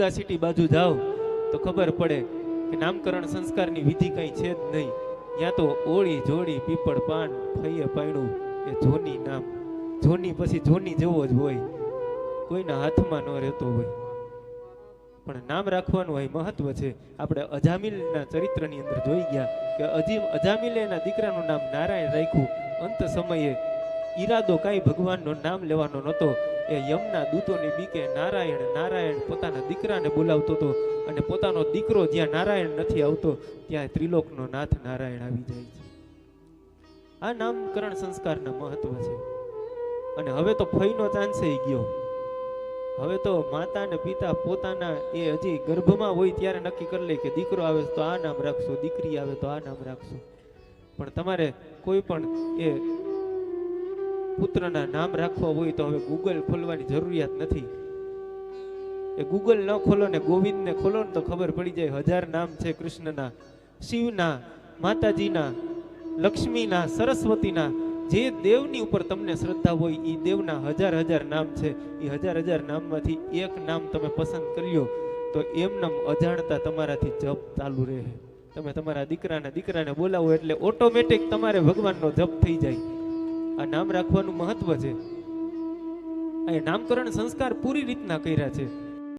Mega city બાજુ જાઓ, તો ખબર પડે કે નામકરણ સંસ્કારની વિધિ કંઈ છે જ નહીં. ત્યાં તો ઓળી, જોડી, પીપળ, પાન, ફઈએ, પાયણું, એ જોની નામ. જોની પછી જોની જેવો જ હોય. કોઈના હાથમાં ન રહેતો હોય. પણ નામ રાખવાનું એ મહત્વ છે. આપણે અજામિલના ચરિત્રની અંદર જોઈ ગયા કે અજીમ અજામિલે એના દીકરાનું નામ નારાયણ રાખ્યું. અંત સમયે ઈરાદો કાંઈ ભગવાનનું નામ લેવાનો નહોતો. એ યમના દૂતોની બીકે નારાયણ નારાયણ પોતાના દીકરાને બોલાવતો હતો અને પોતાનો દીકરો જ્યાં નારાયણ નથી આવતો, ત્યાં ત્રિલોકનો નાથ નારાયણ આવી જાય છે. આ નામકરણ સંસ્કારના મહત્વ છે. અને હવે તો ફઈનો ચાન્સ ગયો. હવે તો માતા ને પિતા પોતાના એ હજી ગર્ભમાં હોય ત્યારે નક્કી કરી લે કે દીકરો આવે તો આ નામ રાખશો, દીકરી આવે તો આ નામ રાખશો. પણ તમારે કોઈ પણ એ પુત્રના નામ રાખવા હોય તો હવે ગૂગલ ખોલવાની જરૂરિયાત નથી. એ ગૂગલ ન ખોલો ને ગોવિંદને ખોલો ને તો ખબર પડી જાય હજાર નામ છે કૃષ્ણના, શિવના, માતાજીના, લક્ષ્મીના, સરસ્વતીના. જે દેવની ઉપર તમને શ્રદ્ધા હોય એ દેવના હજાર હજાર નામ છે. એ હજાર હજાર નામમાંથી એક નામ તમે પસંદ કરી લો તો એમનામ અજાણતા તમારાથી જપ ચાલુ રહે. તમે તમારા દીકરાના, દીકરાને બોલાવો એટલે ઓટોમેટિક તમારે ભગવાનનો જપ થઈ જાય. આ નામ રાખવાનું મહત્વ છે. આ નામકરણ સંસ્કાર પૂરી રીતના કર્યા છે.